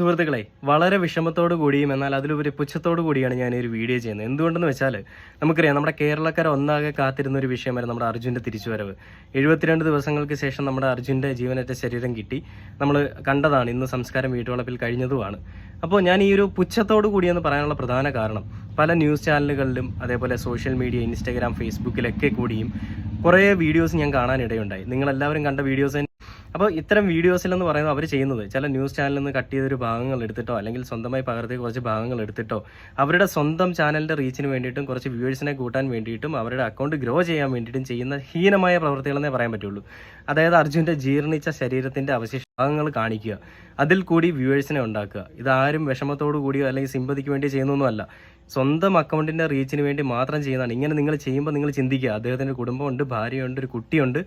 സുഹൃത്തുക്കളെ വളരെ വിഷമത്തോടു കൂടിയും എന്നാൽ അതിലുപരി പുച്ഛത്തോടു കൂടിയാണ് ഞാൻ ഒരു വീഡിയോ ചെയ്യുന്നത്. എന്തുകൊണ്ടെന്ന് വെച്ചാൽ നമുക്കറിയാം നമ്മുടെ കേരളക്കാർ ഒന്നാകെ കാത്തിരുന്ന ഒരു വിഷയമായിരുന്നു നമ്മുടെ അർജുന്റെ തിരിച്ചുവരവ്. എഴുപത്തിരണ്ട് ദിവസങ്ങൾക്ക് ശേഷം നമ്മുടെ അർജുന്റെ ജീവനറ്റ ശരീരം കിട്ടി. നമ്മൾ കണ്ടതാണ് ഇന്ന് സംസ്കാരം വീട്ടുവളപ്പിൽ കഴിഞ്ഞതുമാണ്. അപ്പോൾ ഞാൻ ഈ ഒരു പുച്ഛത്തോടു കൂടിയെന്ന് പറയാനുള്ള പ്രധാന കാരണം പല ന്യൂസ് ചാനലുകളിലും അതേപോലെ സോഷ്യൽ മീഡിയ ഇൻസ്റ്റാഗ്രാം ഫേസ്ബുക്കിലൊക്കെ കൂടിയും കുറേ വീഡിയോസ് ഞാൻ കാണാനിടയുണ്ടായി. നിങ്ങളെല്ലാവരും കണ്ട വീഡിയോസ് അപ്പോൾ ഇത്തരം വീഡിയോസിലെന്ന് പറയുന്നത് അവർ ചെയ്യുന്നത്. ചില ന്യൂസ് ചാനലിൽ നിന്ന് കട്ട് ചെയ്തൊരു ഭാഗങ്ങൾ എടുത്തിട്ടോ അല്ലെങ്കിൽ സ്വന്തമായി പകർത്തിയ കുറച്ച് ഭാഗങ്ങൾ എടുത്തിട്ടോ അവരുടെ സ്വന്തം ചാനലിന്റെ റീച്ചിന് വേണ്ടിയിട്ടും കുറച്ച് വ്യൂവേഴ്സിനെ കൂട്ടാൻ വേണ്ടിയിട്ടും അവരുടെ അക്കൗണ്ട് ഗ്രോ ചെയ്യാൻ വേണ്ടിയിട്ടും ചെയ്യുന്ന ഹീനമായ പ്രവൃത്തികളെന്നേ പറയാൻ പറ്റുള്ളൂ. അതായത് അർജുന്റെ ജീർണിച്ച ശരീരത്തിന്റെ അവശിഷ്ട ഭാഗങ്ങൾ കാണിക്കുക. അതിൽ കൂടി വ്യൂവേഴ്സിനെ ഉണ്ടാക്കുക. ഇതാരും വിഷമത്തോടു കൂടിയോ അല്ലെങ്കിൽ സിമ്പതിക്ക് വേണ്ടി ചെയ്യുന്നൊന്നുമല്ല സ്വന്തം അക്കൗണ്ടിന്റെ റീച്ചിന് വേണ്ടി മാത്രം ചെയ്യുന്നതാണ്. ഇങ്ങനെ നിങ്ങൾ ചെയ്യുമ്പോൾ നിങ്ങൾ ചിന്തിക്കുക. അദ്ദേഹത്തിന്റെ കുടുംബമുണ്ട് ഭാര്യയുണ്ട് ഒരു കുട്ടിയുണ്ട്.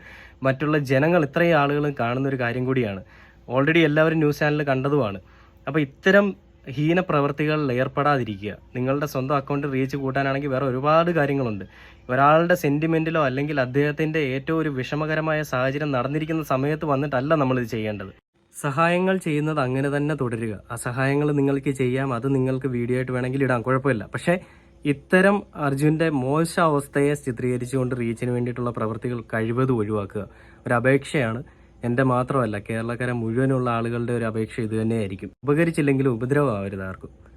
മറ്റുള്ള ജനങ്ങൾ ഇത്രയും ആളുകൾ കാണുന്ന ഒരു കാര്യം കൂടിയാണ്. ഓൾറെഡി എല്ലാവരും ന്യൂസ് ചാനലിൽ കണ്ടതുമാണ്. അപ്പോൾ ഇത്തരം ഹീന പ്രവർത്തികളിൽ ഏർപ്പെടാതിരിക്കുക. നിങ്ങളുടെ സ്വന്തം അക്കൗണ്ട് റീച്ച് കൂട്ടാനാണെങ്കിൽ വേറെ ഒരുപാട് കാര്യങ്ങളുണ്ട്. ഒരാളുടെ സെന്റിമെന്റിലോ അല്ലെങ്കിൽ അദ്ദേഹത്തിന്റെ ഏറ്റവും ഒരു വിഷമകരമായ സാഹചര്യം നടന്നിരിക്കുന്ന സമയത്ത് വന്നിട്ടല്ല നമ്മളിത് ചെയ്യേണ്ടത്. സഹായങ്ങൾ ചെയ്യുന്നത് അങ്ങനെ തന്നെ തുടരുക. ആ സഹായങ്ങൾ നിങ്ങൾക്ക് ചെയ്യാം അത് നിങ്ങൾക്ക് വീഡിയോ ആയിട്ട് വേണമെങ്കിൽ ഇടാം കുഴപ്പമില്ല. പക്ഷേ ഇത്തരം അർജുന്റെ മോശ അവസ്ഥയെ ചിത്രീകരിച്ചുകൊണ്ട് റീച്ചിന് വേണ്ടിയിട്ടുള്ള പ്രവൃത്തികൾ കഴിവതും ഒഴിവാക്കുക. ഒരു അപേക്ഷയാണ്. എന്റെ മാത്രമല്ല കേരളക്കര മുഴുവനുള്ള ആളുകളുടെ ഒരു അപേക്ഷ ഇത് തന്നെയായിരിക്കും. ഉപകരിച്ചില്ലെങ്കിലും ഉപദ്രവമാവരുത് ആർക്കും.